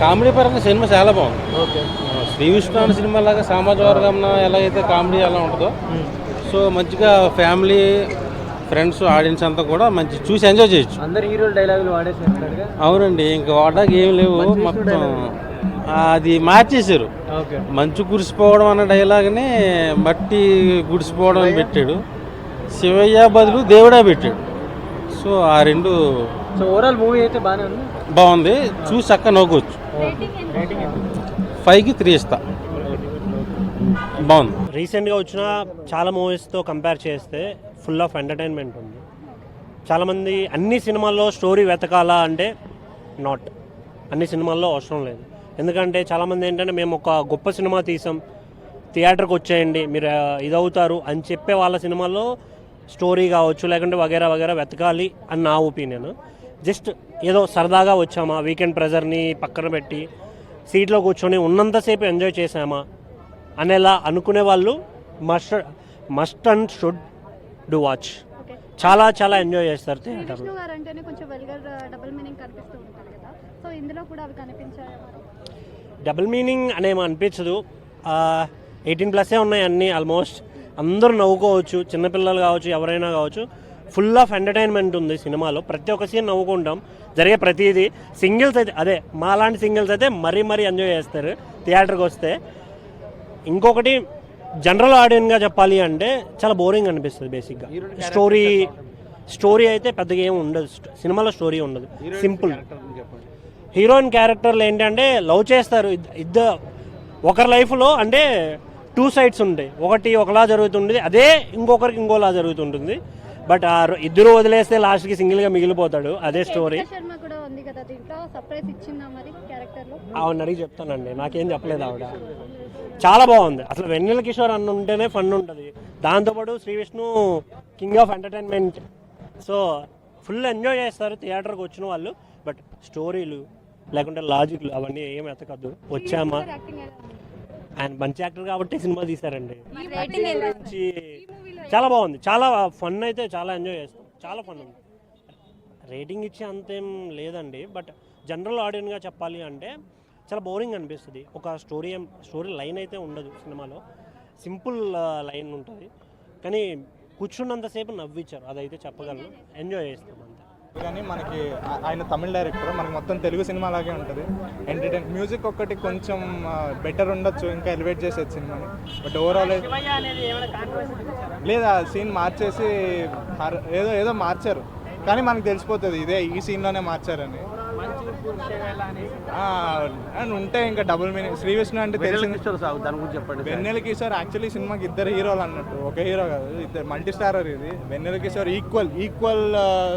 Comedy పరంగా cinema చాలా బాగుంది. ఓకే. శ్రీ విష్ణు అనే సినిమా లాగా సామాజిక వర్గం ఎలాగైతే కామెడీ ఎలా ఉంటుందో. సో మంచిగా ఫ్యామిలీ ఫ్రెండ్స్ ఆడియన్స్ అంతా కూడా మంచి చూసి ఎంజాయ్ చేయొచ్చు. అందరు హీరోలు డైలాగులు వాడేసినట్టుగా. అవునండి ఇంకా వాడడానికి ఏం లేవు. మొత్తం. అది మార్చేశారు. మంచు కురిసిపోవడం అన్న డైలాగ్ని మట్టి గుడిసిపోవడం అని పెట్టాడు. శివయ్య బదులు దేవుడా పెట్టాడు. సో ఆ రెండు సో ఓవరాల్ మూవీ అయితే బాగానే ఉంది. బాగుంది. చూసి చక్క నవ్వుకోవచ్చు. ఫైవ్కి త్రీ ఇస్తా. బాగుంది. రీసెంట్గా వచ్చిన చాలా మూవీస్తో కంపేర్ చేస్తే ఫుల్ ఆఫ్ ఎంటర్టైన్మెంట్ ఉంది. చాలామంది అన్ని సినిమాల్లో స్టోరీ వెతకాలా అంటే నాట్ అన్ని సినిమాల్లో అవసరం లేదు. ఎందుకంటే చాలామంది ఏంటంటే మేము ఒక గొప్ప సినిమా తీసాం థియేటర్కి వచ్చేయండి మీరు ఇదవుతారు అని చెప్పే వాళ్ళ సినిమాల్లో స్టోరీ కావచ్చు లేకుంటే వగేరా వగేరా వెతకాలి అని నా ఒపీనియన్. జస్ట్ ఏదో సరదాగా వచ్చామా వీకెండ్ ప్రెజర్ని పక్కన పెట్టి సీట్లో కూర్చొని ఉన్నంతసేపు ఎంజాయ్ చేసామా అనేలా అనుకునే వాళ్ళు must must and should do watch చాలా చాలా ఎంజాయ్ చేస్తారు మరి? డబుల్ మీనింగ్ అనేమో అనిపించదు. ఎయిటీన్ ప్లస్సే ఉన్నాయి అన్నీ ఆల్మోస్ట్ అందరూ నవ్వుకోవచ్చు చిన్నపిల్లలు కావచ్చు ఎవరైనా కావచ్చు. ఫుల్ ఆఫ్ ఎంటర్టైన్మెంట్ ఉంది సినిమాలో. ప్రతి ఒక్క సీన్ నవ్వుకుంటాం. జరిగే ప్రతిదీ. సింగిల్స్ అయితే అదే మాలాంటి సింగిల్స్ అయితే మరీ మరీ ఎంజాయ్ చేస్తారు. థియేటర్కి వస్తే. ఇంకొకటి జనరల్ ఆడియన్గా చెప్పాలి అంటే చాలా బోరింగ్ అనిపిస్తుంది బేసిక్గా స్టోరీ స్టోరీ అయితే పెద్దగా ఏమి ఉండదు. సినిమాలో స్టోరీ ఉండదు. సింపుల్ హీరోయిన్ క్యారెక్టర్లు ఏంటంటే లవ్ చేస్తారు. ఇద్ద- ఇద్దరు ఒకరి లైఫ్లో అంటే టూ సైడ్స్ ఉంటాయి. ఒకటి ఒకలా జరుగుతుంటుంది అదే ఇంకొకరికి ఇంకోలా జరుగుతుంటుంది. బట్ ఆ ఇద్దరు వదిలేస్తే లాస్ట్కి సింగిల్గా మిగిలిపోతాడు. అదే స్టోరీ. రక్షిత శర్మ కూడా ఉంది కదా దీంట్లో? సర్ప్రైజ్ ఇచ్చిందా మరి క్యారెక్టర్లో ఆవిడ అడిగి చెప్తానండి. నాకేం చెప్పలేదు ఆవిడ. చాలా బాగుంది. అసలు వెన్నెల కిషోర్ అన్న ఉంటేనే ఫన్ ఉంటుంది. దాంతోపాటు Shri Vishnu king of entertainment so full enjoy చేస్తారు థియేటర్కి వచ్చిన వాళ్ళు. బట్ స్టోరీలు లేకుంటే లాజిక్లు అవన్నీ ఏం ఎతకద్దు వచ్చామా? ఆయన మంచి యాక్టర్ కాబట్టి సినిమా తీశారండి. చాలా బాగుంది. చాలా ఫన్ అయితే చాలా ఎంజాయ్ చేస్తాం. చాలా ఫన్ ఉంది. రేటింగ్ ఇచ్చే అంతేం లేదండి. బట్ జనరల్ ఆడియన్గా చెప్పాలి అంటే చాలా బోరింగ్ అనిపిస్తుంది. ఒక స్టోరీ స్టోరీ లైన్ అయితే ఉండదు సినిమాలో. సింపుల్ లైన్ ఉంటుంది. కానీ కూర్చున్నంతసేపు నవ్వించారు. అదైతే చెప్పగలను. ఎంజాయ్ చేస్తాం కానీ మనకి ఆయన తమిళ డైరెక్టర్ మనకి మొత్తం తెలుగు సినిమా లాగే ఉంటుంది. ఎంటర్టైన్ మ్యూజిక్ ఒక్కటి కొంచెం బెటర్ ఉండొచ్చు ఇంకా ఎలివేట్ చేసేది సినిమాని బట్ ఓవరాల్ లేదా సీన్ మార్చేసి ఏదో ఏదో మార్చారు. కానీ మనకు తెలిసిపోతుంది ఇదే ఈ సీన్లోనే మార్చారని. అండ్ ఉంటే ఇంకా డబుల్ మీనింగ్ శ్రీ విష్ణు అంటే తెలిసింది. దాని గురించి చెప్పండి వెన్నెల కిషోర్ యాక్చువల్లీ సినిమాకి ఇద్దరు హీరోలు అన్నట్టు. ఒక హీరో కాదు ఇద్దరు మల్టీ స్టారర్ ఇది. Vennela Kishore equal equal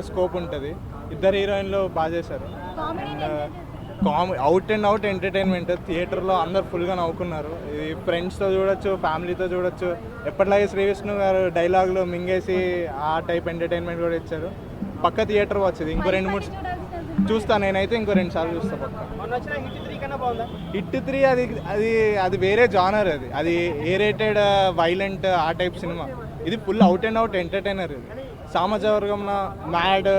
scope ఉంటుంది. ఇద్దరు హీరోయిన్లు బాగా చేశారు. అండ్ కామె అవుట్ అండ్ అవుట్ ఎంటర్టైన్మెంట్ థియేటర్లో అందరు ఫుల్గా నవ్వుకున్నారు. ఇది ఫ్రెండ్స్తో చూడొచ్చు ఫ్యామిలీతో చూడొచ్చు. ఎప్పటిలాగే శ్రీ విష్ణు గారు డైలాగులు మింగేసి ఆ టైప్ ఎంటర్టైన్మెంట్ కూడా ఇచ్చారు. పక్క థియేటర్ వచ్చింది ఇంకో రెండు మూడు చూస్తా నేనైతే ఇంకో రెండు సార్లు చూస్తా పక్క. హిట్ త్రీ అది అది అది వేరే జానర్ అది. అది ఏ రేటెడ్ వైలెంట్ ఆ టైప్ సినిమా. ఇది full out and out entertainer ఇది. సామజవర్గంన మ్యాడ్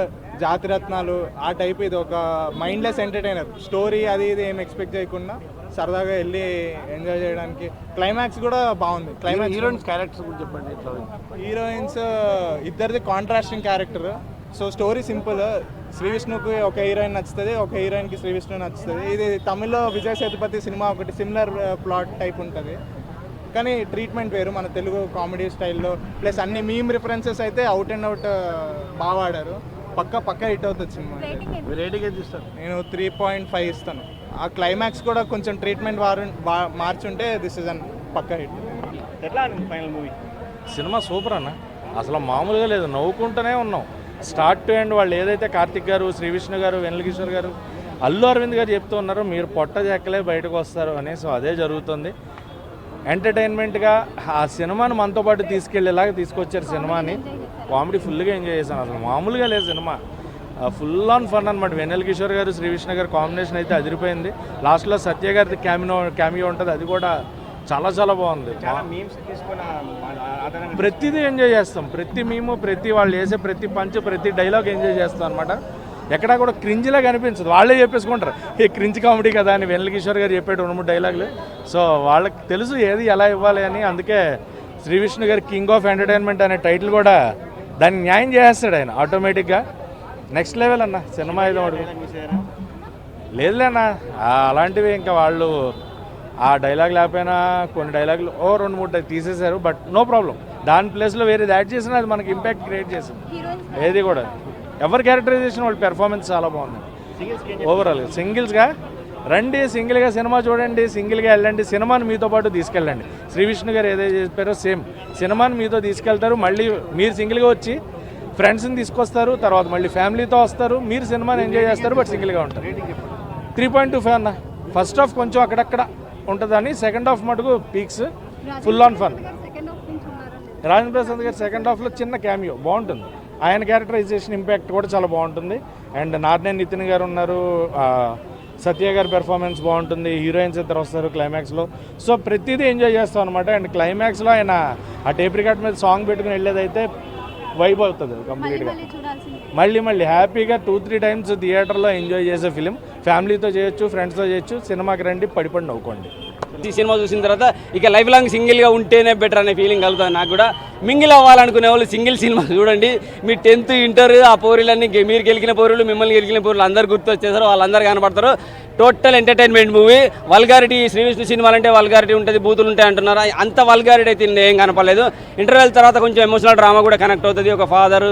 జాతిరత్నాలు ఆ టైప్ ఇది ఒక మైండ్లెస్ ఎంటర్టైనర్ స్టోరీ అది ఇది ఏం ఎక్స్పెక్ట్ చేయకుండా సరదాగా వెళ్ళి ఎంజాయ్ చేయడానికి. క్లైమాక్స్ కూడా బాగుంది. క్లైమాక్స్ హీరోయిన్స్ క్యారెక్టర్స్ గురించి చెప్పండి హీరోయిన్స్ ఇద్దరిది contrasting character so story simple. Sri విష్ణుకి ఒక హీరోయిన్ నచ్చుతుంది ఒక హీరోయిన్కి శ్రీ విష్ణు నచ్చుతుంది. ఇది తమిళ్ళో విజయ్ సేతుపతి సినిమా ఒకటి సిమిలర్ ప్లాట్ టైప్ ఉంటుంది. కానీ ట్రీట్మెంట్ వేరు మన తెలుగు కామెడీ స్టైల్లో. ప్లస్ అన్ని మీమ్ రిఫరెన్సెస్ అయితే అవుట్ అండ్ అవుట్ బాగా వాడారు. పక్క పక్క హిట్ అవుతుంది సినిమా రేటింగ్ ఏది ఇస్తారు? నేను త్రీ పాయింట్ ఫైవ్ ఇస్తాను. ఆ క్లైమాక్స్ కూడా కొంచెం ట్రీట్మెంట్ వారు మార్చుంటే దిస్ ఇస్ అన్ పక్క హిట్. ఎట్లా ఫైనల్ మూవీ? సినిమా సూపర్ అన్న. అసలు మామూలుగా లేదు నవ్వుకుంటూనే ఉన్నాం. స్టార్ట్ టు ఎండ్ వాళ్ళు ఏదైతే కార్తిక్ గారు శ్రీ విష్ణు గారు వెనలకిషోర్ గారు అల్లు అరవింద్ గారు చెప్తూ ఉన్నారు మీరు పొట్ట చెక్కలే బయటకు వస్తారు అనేసి సో అదే జరుగుతుంది. ఎంటర్టైన్మెంట్గా ఆ సినిమాని మనతో పాటు తీసుకెళ్ళేలాగా తీసుకొచ్చారు సినిమాని. కామెడీ ఫుల్గా ఎంజాయ్ చేశాను. అసలు మామూలుగా లేదు సినిమా. ఫుల్ ఆన్ ఫన్ అనమాట వెన్నెల కిషోర్ గారు శ్రీ విష్ణు గారు కాంబినేషన్ అయితే అదిరిపోయింది. లాస్ట్లో సత్య గారి క్యామినో క్యామియో ఉంటుంది అది కూడా చాలా చాలా బాగుంది. మీమ్స్ తీసుకున్న ఆధారంగా ప్రతిదీ ఎంజాయ్ చేస్తాం. ప్రతి మేము ప్రతి వాళ్ళు వేసే ప్రతి పంచ్ ప్రతి డైలాగ్ ఎంజాయ్ చేస్తాం అనమాట ఎక్కడా కూడా క్రింజ్లా కనిపించదు వాళ్ళే చెప్పేసుకుంటారు. ఈ క్రింజ్ కామెడీ కదా అని వెన్నెల కిషోర్ గారు చెప్పాడు రెండు మూడు డైలాగులు సో వాళ్ళకి తెలుసు ఏది ఎలా ఇవ్వాలి అని. అందుకే శ్రీ విష్ణు గారి కింగ్ ఆఫ్ ఎంటర్టైన్మెంట్ అనే టైటిల్ కూడా దాన్ని న్యాయం చేస్తాడు ఆయన ఆటోమేటిక్గా నెక్స్ట్ లెవెల్ అన్న సినిమా ఏదో అడుగు. లేదులే అన్న అలాంటివి ఇంకా వాళ్ళు ఆ డైలాగ్ లేకపోయినా కొన్ని డైలాగులు ఓ రెండు మూడు తీసేశారు బట్ నో ప్రాబ్లం దాని ప్లేస్లో వేరేది యాడ్ చేసినా అది మనకి ఇంపాక్ట్ క్రియేట్ చేసింది. ఏది కూడా. ఎవరి క్యారెక్టరైజేషన్ వాళ్ళ పెర్ఫార్మెన్స్ చాలా బాగుంది. ఓవరాల్ సింగిల్స్గా రండి సింగిల్గా సినిమా చూడండి సింగిల్గా వెళ్ళండి సినిమాని మీతో పాటు తీసుకెళ్ళండి. శ్రీ విష్ణు గారు ఏదైతే చెప్పారో సేమ్ సినిమాని మీతో తీసుకెళ్తారు మళ్ళీ మీరు సింగిల్గా వచ్చి ఫ్రెండ్స్ని తీసుకొస్తారు తర్వాత మళ్ళీ ఫ్యామిలీతో వస్తారు మీరు సినిమాని ఎంజాయ్ చేస్తారు బట్ సింగిల్గా ఉంటారు. త్రీ పాయింట్ టూ ఫైవ్ అన్న. ఫస్ట్ హాఫ్ కొంచెం అక్కడక్కడ. ఉంటుందని సెకండ్ హాఫ్ మటుకు peaks full on fun? Rajendra Prasad garu second హాఫ్లో చిన్న క్యామియో బాగుంటుంది. ఆయన క్యారెక్టరైజేషన్ ఇంపాక్ట్ కూడా చాలా బాగుంటుంది. అండ్ నార్నే నితిన్ గారు ఉన్నారు. సత్య గారి పెర్ఫార్మెన్స్ బాగుంటుంది. హీరోయిన్స్ ఇద్దరు వస్తారు క్లైమాక్స్లో సో ప్రతిదీ ఎంజాయ్ చేస్తాం అనమాట అండ్ క్లైమాక్స్లో ఆయన ఆ టేప్ రికార్డ్ మీద సాంగ్ పెట్టుకుని వెళ్ళేదైతే వైబ్ అవుతుంది కంప్లీట్గా మళ్ళీ మళ్ళీ హ్యాపీగా టూ త్రీ టైమ్స్ థియేటర్లో ఎంజాయ్ చేసే ఫిలిం ఫ్యామిలీతో చేయొచ్చు ఫ్రెండ్స్తో చేయొచ్చు సినిమాకి రండి పడిపడి నవ్వుకోండి. ఈ సినిమా చూసిన తర్వాత ఇక లైఫ్ లాంగ్ సింగిల్గా ఉంటేనే బెటర్ అనే ఫీలింగ్ కలుగుతుంది నాకు కూడా. మింగిల్ అవ్వాలనుకునే వాళ్ళు సింగిల్ సినిమా చూడండి. మీ టెన్త్ ఇంటర్ ఆ పోరీలన్నీ మీరు గెలిచిన పౌరులు మిమ్మల్ని గెలిచిన పోరులు అందరు గుర్తు వచ్చేసారు వాళ్ళందరూ కనపడతారు total entertainment movie. Vulgarity Shri Vishnu సినిమాలు అంటే వల్గారిటీ ఉంటుంది బూతులు ఉంటాయి అంటున్నారు? అంత వల్గారిటీ అయితే ఏం కనపడలేదు. ఇంటర్వెల్ తర్వాత కొంచెం ఎమోషనల్ డ్రామా కూడా కనెక్ట్ అవుతుంది. ఒక ఫాదర్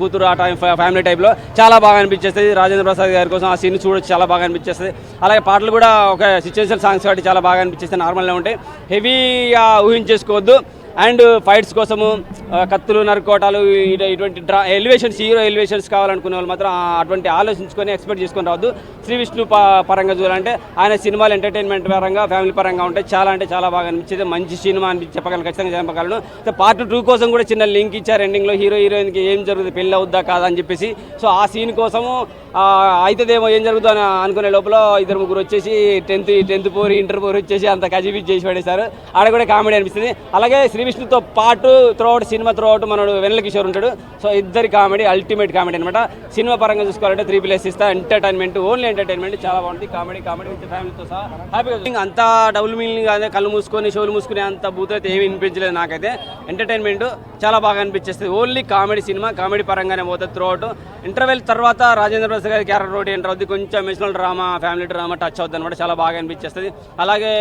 కూతురు ఆ టైం ఫ్యామిలీ టైప్లో చాలా బాగా అనిపించేస్తుంది. రాజేంద్ర ప్రసాద్ గారి కోసం ఆ సీన్ చూడొచ్చు చాలా బాగా అనిపించేస్తుంది. అలాగే పాటలు కూడా ఒక సిచ్యువేషన్ సాంగ్స్ కాబట్టి చాలా బాగా అనిపించేస్తాయి నార్మల్గా ఉంటాయి హెవీగా ఊహించేసుకోవద్దు. అండ్ ఫైట్స్ కోసము కత్తులు నరుకోటాలు ఇటు- ఇటువంటి డ్రా ఎలివేషన్స్ హీరో ఎలివేషన్స్ కావాలనుకునే వాళ్ళు మాత్రం అటువంటి ఆలోచించుకొని ఎక్స్పెక్ట్ చేసుకొని రావద్దు. శ్రీ విష్ణు పరంగా చూడాలంటే ఆయన సినిమాలు ఎంటర్టైన్మెంట్ పరంగా ఫ్యామిలీ పరంగా ఉంటాయి చాలా అంటే చాలా బాగా అనిపించేది. మంచి సినిమా అని చెప్పగలను ఖచ్చితంగా చెప్పగలను. పార్ట్ టూ కోసం కూడా చిన్న లింక్ ఇచ్చారు ఎండింగ్లో. హీరో హీరోయిన్కి ఏం జరుగుతుంది పెళ్ళి అవుద్దా కాదా అని చెప్పేసి. సో ఆ సీన్ కోసము ఆ, అవుతుందేమో ఏం జరుగుతుందో అని అనుకునే లోపల ఇద్దరు ముగ్గురు వచ్చేసి టెన్త్ టెన్త్ పోరి ఇంటర్ పోరి వచ్చేసి అంత కజిబిజ్ చేసి పడేశారు. ఆడ కూడా కామెడీ అనిపిస్తుంది. అలాగే శ్రీ విష్ణుతో పాటు త్రోఅవుట్ సినిమా త్రోఅవుట్ మనడు వెన్నెల కిషోర్ ఉంటాడు. సో ఇద్దరి కామెడీ అల్టిమేట్ కామెడీ అనమాట సినిమా పరంగా చూసుకోవాలంటే త్రీ ప్లేస్ ఇస్తా. ఎంటర్టైన్మెంట్ ఓన్లీ ఎంటర్టైన్మెంట్ చాలా బాగుంది. కామెడీ కామెడీ విత్ ఫ్యామిలీతో సహా. హ్యాపీగా అంతా డబుల్ మీనింగ్ అదే కళ్ళు మూసుకొని షోలు మూసుకునే అంత బూత్ అయితే ఏమి వినిపించలేదు నాకైతే. ఎంటర్టైన్మెంట్ చాలా బాగా అనిపించేస్తుంది. ఓన్లీ కామెడీ సినిమా కామెడీ పరంగానే పోతుంది త్రోఅవుట్ ఇంటర్వెల్ తర్వాత రాజేంద్ర ప్రసాద్ గారి క్యారెక్టర్ ఒకటి ఎంటర్ అవుతుంది కొంచెం emotional drama family drama touch అవుతుంది అనమాట చాలా బాగా అనిపించేస్తుంది. అలాగే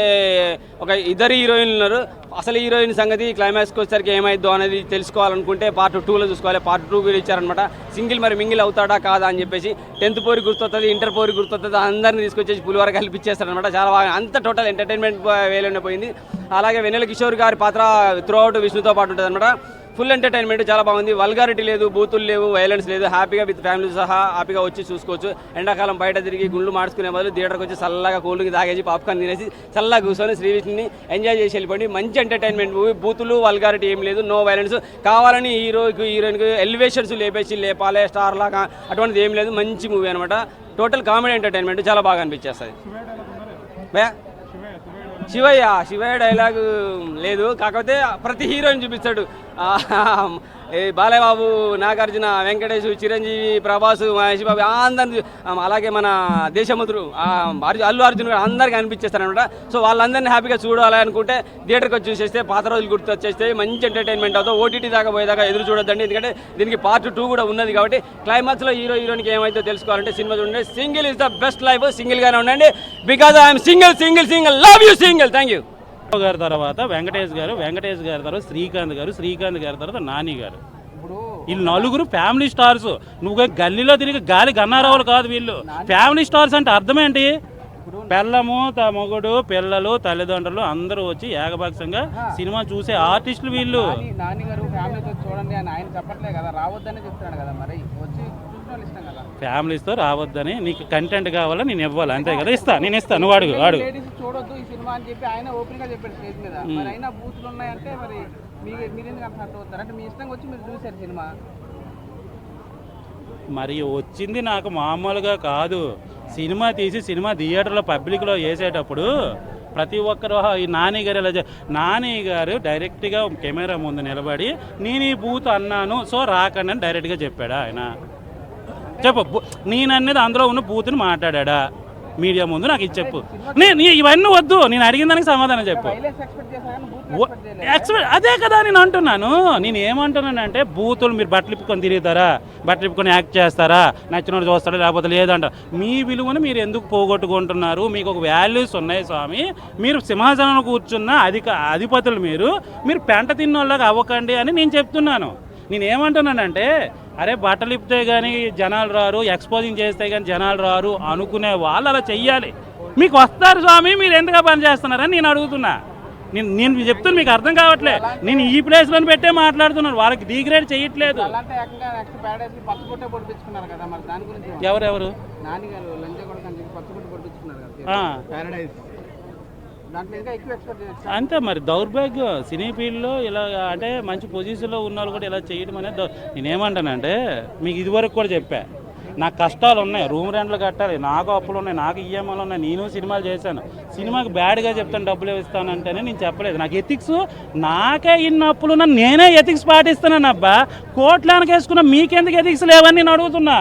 ఒక ఇద్దరు హీరోయిన్లు ఉన్నారు. అసలు హీరోయిన్ సంగతి క్లైమాక్స్కి వచ్చేసరికి ఏమైద్దో అనేది తెలుసుకోవాలనుకుంటే పార్ట్ టూలో చూసుకోవాలి. పార్ట్ టూ కూడా ఇచ్చారనమాట సింగిల్ మరి మింగిల్ అవుతాడా కాదా అని చెప్పేసి టెన్త్ పోరి గుర్తొస్తుంది ఇంటర్ పోరి గుర్తొస్తుంది అందరిని తీసుకొచ్చేసి పులివర కల్పించేస్తారనమాట చాలా బాగా అంత టోటల్ ఎంటర్టైన్మెంట్ వేలోనే పోయింది. అలాగే వెన్నెల కిషోర్ గారి పాత్ర త్రూఅవుట్ విష్ణుతో పాటు ఉంటుంది అనమాట ఫుల్ ఎంటర్టైన్మెంట్ చాలా బాగుంది. వల్గారిటీ లేదు బూతులు లేవు వైలెన్స్ లేదు. హ్యాపీగా విత్ ఫ్యామిలీ సహా హ్యాపీగా వచ్చి చూసుకోవచ్చు. ఎండాకాలం బయట తిరిగి గుండ్లు మార్చుకునే బదులు థియేటర్కి వచ్చి చల్లగా కూల్కి తాగేసి పాప్కార్న్ తినేసి చల్లగా కూర్చొని శ్రీవిష్ణుని ఎంజాయ్ చేసి వెళ్ళిపోండి. మంచి ఎంటర్టైన్మెంట్ మూవీ. బూతులు వల్గారిటీ ఏం లేదు నో వైలెన్స్. కావాలని హీరోకి హీరోయిన్కి ఎలివేషన్స్ లేపేసి లేపాలే స్టార్ లాగా అటువంటిది ఏం లేదు. మంచి మూవీ అనమాట టోటల్ కామెడీ ఎంటర్టైన్మెంట్ చాలా బాగా అనిపించేస్తుంది. బే శివయ్య శివయ్య డైలాగ్ లేదు. కాకపోతే ప్రతి హీరోయిన్ చూపిస్తాడు. ఆ, నాగార్జున వెంకటేష్ చిరంజీవి ప్రభాస్ మహేష్ బాబు అందరిని అలాగే మన దేశముద్రు అల్లు అర్జున్ గారు అందరికీ అనిపించేస్తారనమాట సో వాళ్ళందరినీ హ్యాపీగా చూడాలి అనుకుంటే థియేటర్కి వచ్చి చూసేస్తే పాత రోజులు గుర్తు వచ్చేస్తే మంచి ఎంటర్టైన్మెంట్ అవుతుంది. ఓటీటీ దాకా పోయేదాకా ఎదురు చూడొద్దండి. ఎందుకంటే దీనికి పార్ట్ టూ కూడా ఉన్నది కాబట్టి క్లైమాక్స్లో హీరో హీరోయిన్కి ఏమైతే తెలుసుకోవాలంటే సినిమా చూడండి. Single is the best life. సింగిల్గానే ఉండండి. Because I'm single single single. Love you single. Thank you గారి తర్వాత వెంకటేష్ గారు వెంకటేష్ గారి తర్వాత శ్రీకాంత్ గారు శ్రీకాంత్ గారి తర్వాత నాని గారు. వీళ్ళు నలుగురు ఫ్యామిలీ స్టార్స్. నువ్వు గల్లీలో తిరిగి గాలి గన్నారావులు కాదు వీళ్ళు. ఫ్యామిలీ స్టార్స్ అంటే అర్థమేంటి? పెళ్ళము త మొగుడు పిల్లలు తల్లిదండ్రులు అందరూ వచ్చి ఏకపక్షంగా సినిమా చూసే ఆర్టిస్టులు వీళ్ళు. నాన్నగారు ఫ్యామిలీతో చూడండి అని ఆయన చెప్పట్లే కదా రావద్దనే చెప్తున్నాడు కదా మరి వచ్చి చూసిన వాళ్ళు ఇష్టం కదా ఫ్యామిలీస్తో రావద్దని నీకు కంటెంట్ కావాలని నేను ఇవ్వాలి? అంతే కదా ఇస్తా నేను ఇస్తా నువ్వు అడుగు అడుగు. చూడొద్దు ఈ సినిమా అని చెప్పి ఆయన ఓపెన్గా చెప్పాడు స్టేజ్ మీద. మరి అయినా బూతులు ఉన్నాయంటే మరి మీరు అంత అవుతారు? అంటే మీ ఇష్టంగా వచ్చి మీరు సినిమా. మరి వచ్చింది నాకు మామూలుగా కాదు. సినిమా తీసి సినిమా థియేటర్లో పబ్లిక్లో వేసేటప్పుడు ప్రతి ఒక్కరు "ఆహా, ఈ నాని గారు ఇలా చే-" నాని గారు డైరెక్ట్గా కెమెరా ముందు నిలబడి నేను ఈ బూత్ అన్నాను సో రాకండి అని డైరెక్ట్గా చెప్పాడు ఆయన. చెప్పు బూ- నేను అనేది అందులో ఉన్న బూతుని మాట్లాడా మీడియా ముందు నాకు ఇది చెప్పు. నేను ఇవన్నీ వద్దు నేను అడిగిన దానికి సమాధానం చెప్పు. ఎక్స్పెక్ట్ అదే కదా నేను అంటున్నాను. నేను ఏమంటున్నానంటే బూతులు మీరు బట్టలు ఇప్పుకొని తిరుగుతారా? బట్టలు ఇప్పుకొని యాక్ట్ చేస్తారా? నచ్చినోడు చూస్తారా లేకపోతే లేదంట. మీ విలువను మీరు ఎందుకు పోగొట్టుకుంటున్నారు? మీకు ఒక వాల్యూస్ ఉన్నాయి స్వామి. మీరు సింహాసనంలో కూర్చున్న అధిక అధిపతులు మీరు. మీరు పెంట తిన్నోళ్ళకి అవ్వకండి అని నేను చెప్తున్నాను. నేను ఏమంటున్నానంటే అరే బట్టలు ఇప్పితే కానీ జనాలు రారు ఎక్స్పోజింగ్ చేస్తే కానీ జనాలు రారు అనుకునే వాళ్ళు అలా చెయ్యాలి. మీకు వస్తారు స్వామి మీరు ఎందుకు పని చేస్తున్నారని నేను అడుగుతున్నా. నేను నేను చెప్తున్నా మీకు అర్థం కావట్లే. నేను ఈ ప్లేస్లో పెట్టే మాట్లాడుతున్నాను వాళ్ళకి డిగ్రేడ్ చేయట్లేదు? ఎవరెవరు అంతే మరి దౌర్భాగ్యం. సినీ ఫీల్డ్లో ఇలా అంటే మంచి పొజిషన్లో ఉన్న వాళ్ళు కూడా ఇలా చేయడం అనేది నేనేమంటానంటే మీకు ఇదివరకు కూడా చెప్పా. నాకు కష్టాలు ఉన్నాయి రూమ్ రెంట్లు కట్టాలి నాకు అప్పులు ఉన్నాయి నాకు ఈఎంఐలు ఉన్నాయి నేను సినిమాలు చేశాను. సినిమాకి బ్యాడ్గా చెప్తాను డబ్బులు ఇస్తానంటేనే నేను చెప్పలేదు. నాకు ఎథిక్స్ నాకే ఇన్ని అప్పులు ఉన్నా నేనే ఎథిక్స్ పాటిస్తున్నాను అబ్బా కోట్లానికి వేసుకున్న మీకెందుకు ఎథిక్స్ లేవని నేను అడుగుతున్నా.